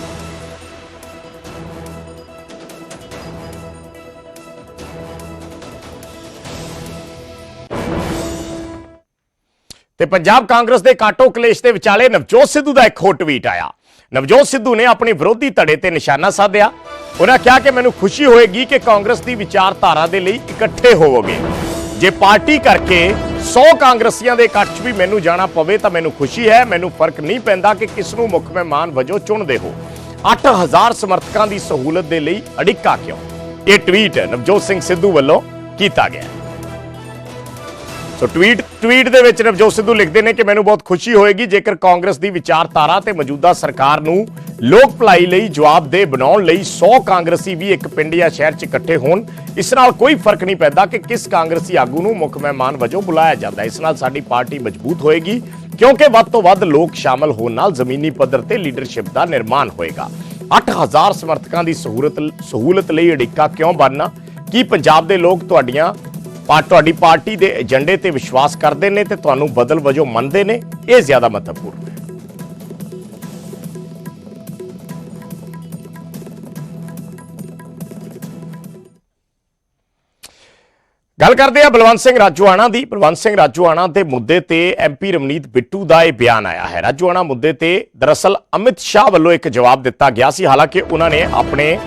ਤੇ ਪੰਜਾਬ ਕਾਂਗਰਸ ਦੇ ਕਾਟੋ ਕਲੇਸ਼ ਦੇ ਵਿਚਾਲੇ ਨਵਜੋਤ ਸਿੱਧੂ ਦਾ ਇੱਕ ਹੋਰ ਟਵੀਟ ਆਇਆ। ਨਵਜੋਤ ਸਿੱਧੂ ਨੇ ਆਪਣੇ ਵਿਰੋਧੀ ਧੜੇ ਤੇ ਨਿਸ਼ਾਨਾ ਸਾਧਿਆ। ਉਹਨਾਂ ਕਿਹਾ ਕਿ ਮੈਨੂੰ ਖੁਸ਼ੀ ਹੋਏਗੀ ਕਿ ਕਾਂਗਰਸ ਦੀ ਵਿਚਾਰਧਾਰਾ ਦੇ ਲਈ ਇਕੱਠੇ ਹੋਵੋਗੇ। ਜੇ ਪਾਰਟੀ ਕਰਕੇ 100 ਕਾਂਗਰਸੀਆਂ ਦੇ ਇਕੱਠ 'ਚ ਵੀ ਮੈਨੂੰ ਜਾਣਾ ਪਵੇ ਤਾਂ ਮੈਨੂੰ ਖੁਸ਼ੀ ਹੈ, ਮੈਨੂੰ ਫ਼ਰਕ ਨਹੀਂ ਪੈਂਦਾ ਕਿ ਕਿਸ ਨੂੰ ਮੁੱਖ ਮਹਿਮਾਨ ਵਜੋਂ ਚੁਣਦੇ ਹੋ। 8000 ਸਮਰਥਕਾਂ ਦੀ ਸਹੂਲਤ ਦੇ ਲਈ ਅੜਿੱਕਾ ਕਿਉਂ? ਇਹ ਟਵੀਟ ਨਵਜੋਤ ਸਿੰਘ ਸਿੱਧੂ ਵੱਲੋਂ ਕੀਤਾ ਗਿਆ। ਸੋ ਟਵੀਟ ਟਵੀਟ ਦੇ ਵਿੱਚ ਨਵਜੋਤ ਸਿੱਧੂ ਲਿਖਦੇ ਨੇ ਕਿ ਮੈਨੂੰ ਬਹੁਤ ਖੁਸ਼ੀ ਹੋਏਗੀ ਜੇਕਰ ਕਾਂਗਰਸ ਦੀ ਵਿਚਾਰਧਾਰਾ ਤੇ ਮੌਜੂਦਾ ਸਰਕਾਰ ਨੂੰ ਲੋਕ ਭਲਾਈ ਲਈ ਜਵਾਬਦੇਹ ਬਣਾਉਣ ਲਈ 100 ਕਾਂਗਰਸੀ ਵੀ ਇੱਕ ਪਿੰਡ ਜਾਂ ਸ਼ਹਿਰ 'ਚ ਇਕੱਠੇ ਹੋਣ। ਇਸ ਨਾਲ ਕੋਈ ਫ਼ਰਕ ਨਹੀਂ ਪੈਂਦਾ ਕਿ ਕਿਸ ਕਾਂਗਰਸੀ ਆਗੂ ਨੂੰ ਮੁੱਖ ਮਹਿਮਾਨ ਵਜੋਂ ਬੁਲਾਇਆ ਜਾਂਦਾ ਇਸ ਨਾਲ ਸਾਡੀ ਪਾਰਟੀ ਮਜ਼ਬੂਤ ਹੋਏਗੀ, ਕਿਉਂਕਿ ਵੱਧ ਤੋਂ ਵੱਧ ਲੋਕ ਸ਼ਾਮਲ ਹੋਣ ਨਾਲ ਜ਼ਮੀਨੀ ਪੱਧਰ ਤੇ ਲੀਡਰਸ਼ਿਪ ਦਾ ਨਿਰਮਾਣ ਹੋਏਗਾ। 8000 ਸਮਰਥਕਾਂ ਦੀ ਸਹੂਲਤ ਸਹੂਲਤ ਲਈ ਅੜਿੱਕਾ ਕਿਉਂ ਬਣਨਾ? ਕੀ ਪੰਜਾਬ ਦੇ ਲੋਕ ਤੁਹਾਡੀਆਂ ਪਾ ਤੁਹਾਡੀ ਪਾਰਟੀ ਦੇ ਏਜੰਡੇ ਤੇ ਵਿਸ਼ਵਾਸ ਕਰਦੇ ਨੇ ਤੇ ਤੁਹਾਨੂੰ ਬਦਲ ਵਜੋਂ ਮੰਨਦੇ ਨੇ, ਇਹ ਜ਼ਿਆਦਾ ਮਹੱਤਵਪੂਰਨ ਹੈ। ਗੱਲ ਕਰਦੇ ਆ ਬਲਵੰਤ ਸਿੰਘ ਰਾਜੂਆਣਾ ਦੀ। ਬਲਵੰਤ ਸਿੰਘ ਰਾਜੂਆਣਾ ਦੇ ਮੁੱਦੇ ਤੇ ਐਮਪੀ ਰਮਨੀਤ ਬਿੱਟੂ ਦਾ ਇਹ ਬਿਆਨ ਆਇਆ ਹੈ। ਰਾਜੂਆਣਾ ਮੁੱਦੇ ਤੇ ਦਰਅਸਲ ਅਮਿਤ ਸ਼ਾਹ ਵੱਲੋਂ ਇੱਕ ਜਵਾਬ ਦਿੱਤਾ ਗਿਆ ਸੀ। ਹਾਲਾਂਕਿ ਉਹਨਾਂ ਨੇ ਆਪਣੇ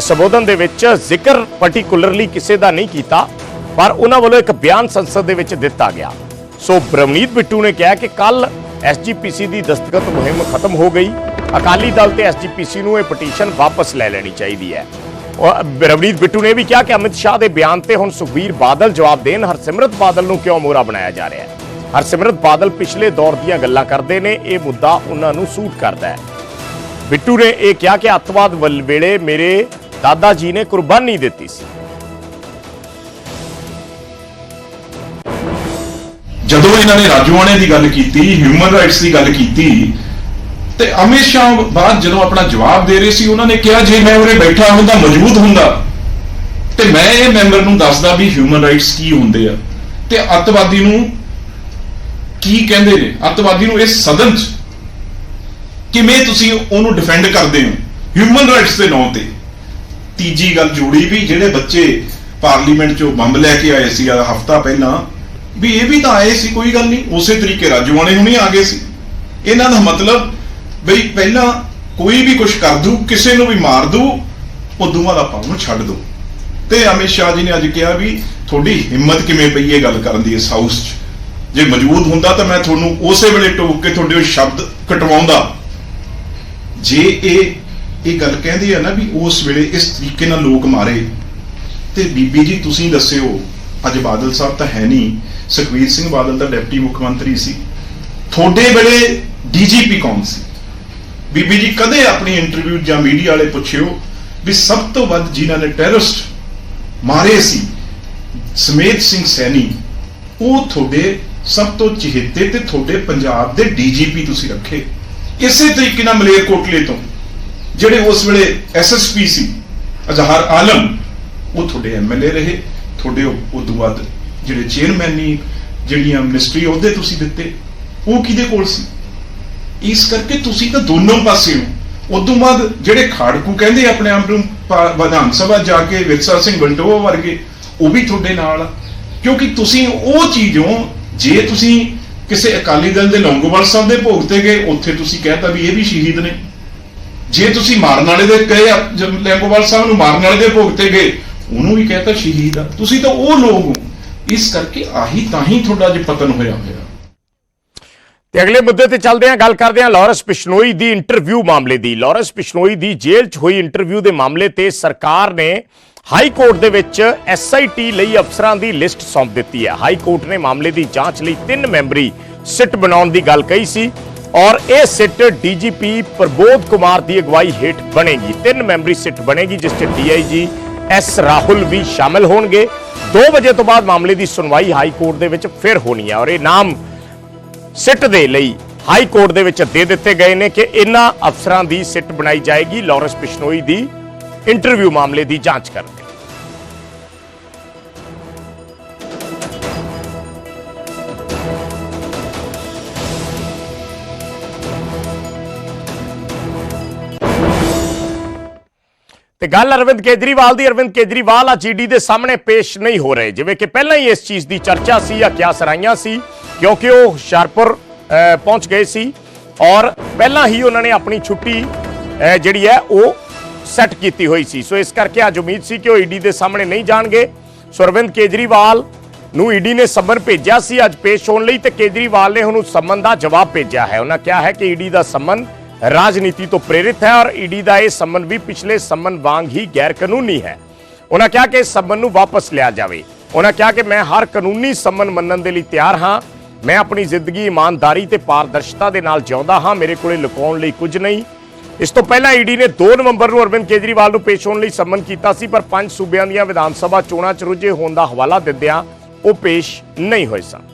ਸੰਬੋਧਨ ਦੇ ਵਿੱਚ ਜ਼ਿਕਰ ਪਾਰਟਿਕੂਲਰਲੀ ਕਿਸੇ ਦਾ ਨਹੀਂ ਕੀਤਾ। ਪਰ ਉਹਨਾਂ ਵੱਲੋਂ ਇੱਕ ਬਿਆਨ ਸੰਸਦ ਦੇ ਵਿੱਚ ਦਿੱਤਾ ਗਿਆ। ਸੋ ਰਮਨੀਤ ਬਿੱਟੂ ਨੇ ਕਿਹਾ ਕਿ ਕੱਲ ਐਸਜੀਪੀਸੀ ਦੀ ਦਸਤਖਤ ਮੁਹਿੰਮ ਖਤਮ ਹੋ ਗਈ। ਅਕਾਲੀ ਦਲ ਤੇ ਐਸਜੀਪੀਸੀ ਨੂੰ ਇਹ ਪਟੀਸ਼ਨ ਵਾਪਸ ਲੈ ਲੈਣੀ ਚਾਹੀਦੀ ਹੈ। ਰਵਨੀਤ ਬਿੱਟੂ ਨੇ ਵੀ ਕਿਹਾ ਕਿ ਅਮਿਤ ਸ਼ਾਹ ਦੇ ਬਿਆਨ ਤੇ ਹੁਣ ਸੁਖਬੀਰ ਬਾਦਲ ਜਵਾਬ ਦੇਣ, ਹਰਸਿਮਰਤ ਬਾਦਲ ਨੂੰ ਕਿਉਂ ਮੋਹਰਾ ਬਣਾਇਆ ਜਾ ਰਿਹਾ ਹੈ? ਹਰਸਿਮਰਤ ਬਾਦਲ ਪਿਛਲੇ ਦੌਰ ਦੀਆਂ ਗੱਲਾਂ ਕਰਦੇ ਨੇ, ਇਹ ਮੁੱਦਾ ਉਹਨਾਂ ਨੂੰ ਸੂਟ ਕਰਦਾ ਹੈ। ਬਿੱਟੂ ਨੇ ਇਹ ਕਿਹਾ ਕਿ ਅੱਤਵਾਦ ਵੱਲ ਵੇਲੇ ਮੇਰੇ ਦਾਦਾ ਜੀ ਨੇ ਕੁਰਬਾਨੀ ਦਿੱਤੀ ਸੀ। ਜਦੋਂ ਇਹਨਾਂ ਨੇ ਰਾਜੂਆਣੇ ਦੀ ਗੱਲ ਕੀਤੀ ਹਿਊਮਨ ਰਾਈਟਸ ਦੀ ਗੱਲ ਕੀਤੀ, ਤੇ ਅਮਿਤ ਸ਼ਾਹ ਬਾਅਦ ਜਦੋਂ ਆਪਣਾ ਜਵਾਬ ਦੇ ਰਹੇ ਸੀ, ਉਹਨਾਂ ਨੇ ਕਿਹਾ, ਜੇ ਮੈਂ ਉਰੇ ਬੈਠਾ ਹੁੰਦਾ, ਮੌਜੂਦ ਹੁੰਦਾ, ਤੇ ਮੈਂ ਇਹ ਮੈਂਬਰ ਨੂੰ ਦੱਸਦਾ ਵੀ ਹਿਊਮਨ ਰਾਈਟਸ ਕੀ ਹੁੰਦੇ ਆ। ਤੇ ਅੱਤਵਾਦੀ ਨੂੰ ਕੀ ਕਹਿੰਦੇ ਨੇ? ਅੱਤਵਾਦੀ ਨੂੰ ਇਸ ਸਦਨ 'ਚ ਕਿਵੇਂ ਤੁਸੀਂ ਉਹਨੂੰ ਡਿਫੈਂਡ ਕਰਦੇ ਹੋ? ਹਿਊਮਨ ਰਾਈਟਸ ਦੇ ਨਾਂ ਤੇ। ਤੀਜੀ ਗੱਲ ਜੋੜੀ ਵੀ ਜਿਹੜੇ ਬੱਚੇ ਪਾਰਲੀਮੈਂਟ 'ਚੋਂ ਬੰਬ ਲੈ ਕੇ ਆਏ ਸੀ ਆ ਹਫਤਾ ਪਹਿਲਾਂ ਵੀ ਇਹ ਵੀ ਤਾਂ ਆਏ ਸੀ, ਕੋਈ ਗੱਲ ਨਹੀਂ। ਉਸੇ ਤਰੀਕੇ ਰਾਜਵਾਣੇ ਹੁਣੀ ਆ ਗਏ ਸੀ। ਇਹਨਾਂ ਦਾ ਮਤਲਬ ਬਈ ਪਹਿਲਾਂ ਕੋਈ ਵੀ ਕੁਝ ਕਰ ਦੂ ਕਿਸੇ ਨੂੰ ਵੀ ਮਾਰ ਦੂ ਉਦੋਂ ਬਾਅਦ ਆਪਾਂ ਉਹਨੂੰ ਛੱਡ ਦੋ ਤੇ ਅਮਿਤ ਸ਼ਾਹ ਜੀ ਨੇ ਅੱਜ ਕਿਹਾ ਵੀ ਤੁਹਾਡੀ ਹਿੰਮਤ ਕਿਵੇਂ ਪਈ ਇਹ ਗੱਲ ਕਰਨ ਦੀ ਇਸ ਹਾਊਸ 'ਚ? ਜੇ ਮੌਜੂਦ ਹੁੰਦਾ ਤਾਂ ਮੈਂ ਤੁਹਾਨੂੰ ਉਸੇ ਵੇਲੇ ਟੋਕ ਕੇ ਤੁਹਾਡੇ ਉਹ ਸ਼ਬਦ ਕਟਵਾਉਂਦਾ। ਜੇ ਇਹ ਇਹ ਗੱਲ ਕਹਿੰਦੀ ਆ ਨਾ ਵੀ ਉਸ ਵੇਲੇ ਇਸ ਤਰੀਕੇ ਨਾਲ ਲੋਕ ਮਾਰੇ, ਤੇ ਬੀਬੀ ਜੀ ਤੁਸੀਂ ਦੱਸਿਓ, ਅੱਜ ਬਾਦਲ ਸਾਹਿਬ ਤਾਂ ਹੈ ਨਹੀਂ। ਸੁਖਵੀਰ ਸਿੰਘ ਬਾਦਲ ਦਾ ਡਿਪਟੀ ਮੁੱਖ ਮੰਤਰੀ ਸੀ। ਤੁਹਾਡੇ ਵੇਲੇ ਡੀਜੀਪੀ ਕੌਣ ਸੀ? ਬੀਬੀ ਜੀ, ਕਦੇ ਆਪਣੀ ਇੰਟਰਵਿਊ ਜਾਂ ਮੀਡੀਆ ਵਾਲੇ ਪੁੱਛਿਓ ਵੀ ਸਭ ਤੋਂ ਵੱਧ ਜਿਨ੍ਹਾਂ ਨੇ ਟੈਰਰਿਸਟ ਮਾਰੇ ਸੀ, ਸਮੇਤ ਸਿੰਘ ਸੈਣੀ, ਉਹ ਤੁਹਾਡੇ ਸਭ ਤੋਂ ਚਹੇਤੇ ਤੇ ਤੁਹਾਡੇ ਪੰਜਾਬ ਦੇ ਡੀਜੀਪੀ ਤੁਸੀਂ ਰੱਖੇ। ਇਸੇ ਤਰੀਕੇ ਨਾਲ ਮਲੇਰਕੋਟਲੇ ਤੋਂ, ਜਿਹੜੇ ਉਸ ਵੇਲੇ ਐਸਐਸਪੀ ਸੀ, ਅਜ਼ਹਰ ਆਲਮ, ਉਹ ਤੁਹਾਡੇ ਐਮਐਲਏ ਰਹੇ, ਤੁਹਾਡੇ ਉਹ ਉਦੋਂ ਬਾਅਦ ਜਿਹੜੇ ਚੇਅਰਮੈਨ ਨੇ ਜਿਹੜੀਆਂ ਮਿਨਿਸਟਰੀ ਉਹਦੇ ਤੁਸੀਂ ਦਿੱਤੇ। ਉਹ ਕਿਹਦੇ ਕੋਲ ਸੀ? ਇਸ ਕਰਕੇ ਤੁਸੀਂ ਤਾਂ ਦੋਨੋਂ ਪਾਸੇ ਹੋ। ਉਦੋਂ ਬਾਅਦ ਜਿਹੜੇ ਖਾੜਕੂ ਕਹਿੰਦੇ ਆਪਣੇ ਆਪ ਨੂੰ ਵਿਧਾਨ ਸਭਾ ਜਾ ਕੇ ਵਿਰਸਾ ਸਿੰਘ ਵੰਟੋਆ ਵਰਗੇ ਉਹ ਵੀ ਤੁਹਾਡੇ ਨਾਲ ਆ। ਕਿਉਂਕਿ ਤੁਸੀਂ ਉਹ ਚੀਜ਼ ਹੋ ਜੇ ਤੁਸੀਂ ਕਿਸੇ ਅਕਾਲੀ ਦਲ ਦੇ ਲੌਂਗੋਵਾਲ ਸਾਹਿਬ ਦੇ ਭੋਗ ਤੇ ਗਏ ਉੱਥੇ ਤੁਸੀਂ ਕਹਿਤਾ ਵੀ ਇਹ ਵੀ ਸ਼ਹੀਦ ਨੇ। ਜੇ ਤੁਸੀਂ ਮਾਰਨ ਵਾਲੇ ਦੇ ਕਹੇ ਆ, ਜਦ ਲੌਂਗੋਵਾਲ ਸਾਹਿਬ ਨੂੰ ਮਾਰਨ ਵਾਲੇ ਦੇ ਭੋਗ ਤੇ ਗਏ ਉਹਨੂੰ ਵੀ ਕਹਿਤਾ ਸ਼ਹੀਦ ਆ। ਤੁਸੀਂ ਤਾਂ ਉਹ ਲੋਕ ਹੋ। ਇਸ ਕਰਕੇ ਆਹੀ ਤਾਂ ਹੀ ਤੁਹਾਡਾ ਅੱਜ ਪਤਨ ਹੋਇਆ ਹੋਇਆ ਤੇ ਅਗਲੇ ਮੁੱਦੇ ਤੇ ਚੱਲਦੇ ਹਾਂ, ਗੱਲ ਕਰਦੇ ਹਾਂ ਲਾਰੈਂਸ ਬਿਸ਼ਨੋਈ ਦੀ ਇੰਟਰਵਿਊ ਮਾਮਲੇ ਦੀ। ਲਾਰੈਂਸ ਬਿਸ਼ਨੋਈ ਦੀ ਜੇਲ੍ਹ 'ਚ ਹੋਈ ਇੰਟਰਵਿਊ ਦੇ ਮਾਮਲੇ ਤੇ ਸਰਕਾਰ ਨੇ ਹਾਈ ਕੋਰਟ ਦੇ ਵਿੱਚ ਐਸਆਈਟੀ ਲਈ ਅਫਸਰਾਂ ਦੀ ਲਿਸਟ ਸੌਂਪ ਦਿੱਤੀ ਹੈ। ਹਾਈ ਕੋਰਟ ਨੇ ਮਾਮਲੇ ਦੀ ਜਾਂਚ ਲਈ ਤਿੰਨ ਮੈਂਬਰੀ ਸਿੱਟ ਬਣਾਉਣ ਦੀ ਗੱਲ ਕਹੀ ਸੀ ਔਰ ਇਹ ਸਿੱਟ ਡੀਜੀਪੀ ਪ੍ਰਬੋਧ ਕੁਮਾਰ ਦੀ ਅਗਵਾਈ ਹੇਠ ਬਣੇਗੀ। ਤਿੰਨ ਮੈਂਬਰੀ ਸਿੱਟ ਬਣੇਗੀ, ਜਿਸ 'ਚ ਡੀਆਈਜੀ ਐਸ ਰਾਹੁਲ ਵੀ ਸ਼ਾਮਲ ਹੋਣਗੇ। 2 ਵਜੇ ਤੋਂ ਬਾਅਦ ਮਾਮਲੇ ਦੀ ਸੁਣਵਾਈ ਹਾਈ ਕੋਰਟ ਦੇ ਵਿੱਚ ਫਿਰ ਹੋਣੀ ਹੈ ਔਰ ਇਹ ਨਾਮ ਸਿੱਟ ਦੇ ਲਈ ਹਾਈ ਕੋਰਟ ਦੇ ਵਿੱਚ ਦੇ ਦਿੱਤੇ ਗਏ ਨੇ ਕਿ ਇਹਨਾਂ ਅਫਸਰਾਂ ਦੀ ਸਿੱਟ ਬਣਾਈ ਜਾਏਗੀ। ਲਾਰੈਂਸ ਬਿਸ਼ਨੋਈ ਦੀ ਇੰਟਰਵਿਊ ਮਾਮਲੇ ਦੀ ਜਾਂਚ ਕਰਕੇ ਤੇ ਗੱਲ ਅਰਵਿੰਦ ਕੇਜਰੀਵਾਲ ਦੀ। ਅਰਵਿੰਦ ਕੇਜਰੀਵਾਲ ਅੱਜ ਈਡੀ ਦੇ ਸਾਹਮਣੇ ਪੇਸ਼ ਨਹੀਂ ਹੋ ਰਹੇ। ਜਿਵੇਂ ਕਿ ਪਹਿਲਾਂ ਹੀ ਇਸ ਚੀਜ਼ ਦੀ ਚਰਚਾ ਸੀ ਜਾਂ ਕਿਆ ਸਰਾਈਆਂ ਸੀ, ਕਿਉਂਕਿ ਉਹ ਹੁਸ਼ਿਆਰਪੁਰ ਪਹੁੰਚ ਗਏ ਸੀ। ਔਰ ਪਹਿਲਾਂ ਹੀ ਉਹਨਾਂ ਨੇ ਆਪਣੀ ਛੁੱਟੀ ਜਿਹੜੀ ਹੈ, ਉਹ ਸੈੱਟ ਕੀਤੀ ਹੋਈ ਸੀ। ਸੋ ਇਸ ਕਰਕੇ ਅੱਜ ਉਮੀਦ ਸੀ ਕਿ ਉਹ ਈਡੀ ਦੇ ਸਾਹਮਣੇ ਨਹੀਂ ਜਾਣਗੇ। ਸੋ ਅਰਵਿੰਦ ਕੇਜਰੀਵਾਲ ਨੂੰ ਈਡੀ ਨੇ ਸੰਮਨ ਭੇਜਿਆ ਸੀ। ਅੱਜ ਪੇਸ਼ ਹੋਣ ਲਈ ਤੇ ਕੇਜਰੀਵਾਲ ਨੇ ਹੁਣ ਉਸ ਸੰਮਨ ਦਾ ਜਵਾਬ ਭੇਜਿਆ ਹੈ। ਉਹਨਾਂ ਕਿਹਾ ਹੈ ਕਿ ਈਡੀ ਦਾ ਸੰਮਨ ਰਾਜਨੀਤੀ ਤੋਂ ਪ੍ਰੇਰਿਤ ਹੈ ਔਰ ਈਡੀ ਦਾ ਇਹ ਸੰਮਨ ਵੀ ਪਿਛਲੇ ਸੰਮਨ ਵਾਂਗ ਹੀ ਗੈਰ ਕਾਨੂੰਨੀ ਹੈ। ਉਹਨਾਂ ਕਿਹਾ ਕਿ ਇਸ ਸੰਮਨ ਨੂੰ ਵਾਪਸ ਲਿਆ ਜਾਵੇ। ਉਹਨਾਂ ਕਿਹਾ ਕਿ ਮੈਂ ਹਰ ਕਾਨੂੰਨੀ ਸੰਮਨ ਮੰਨਣ ਦੇ ਲਈ ਤਿਆਰ ਹਾਂ। ਮੈਂ ਆਪਣੀ ਜ਼ਿੰਦਗੀ ਇਮਾਨਦਾਰੀ ਤੇ ਪਾਰਦਰਸ਼ਤਾ ਦੇ ਨਾਲ ਜਿਉਂਦਾ ਹਾਂ। ਮੇਰੇ ਕੋਲੇ ਲੁਕਾਉਣ ਲਈ ਕੁਝ ਨਹੀਂ। ਇਸ ਤੋਂ ਪਹਿਲਾਂ ਈਡੀ ਨੇ 2 ਨਵੰਬਰ ਨੂੰ ਅਰਵਿੰਦ ਕੇਜਰੀਵਾਲ ਨੂੰ ਪੇਸ਼ ਹੋਣ ਲਈ ਸੰਮਨ ਕੀਤਾ ਸੀ, ਪਰ ਪੰਜ ਸੂਬਿਆਂ ਦੀਆਂ ਵਿਧਾਨ ਸਭਾ ਚੋਣਾਂ 'ਚ ਰੁੱਝੇ ਹੋਣ ਦਾ ਹਵਾਲਾ ਦਿੰਦਿਆਂ ਉਹ ਪੇਸ਼ ਨਹੀਂ ਹੋਏ ਸਨ।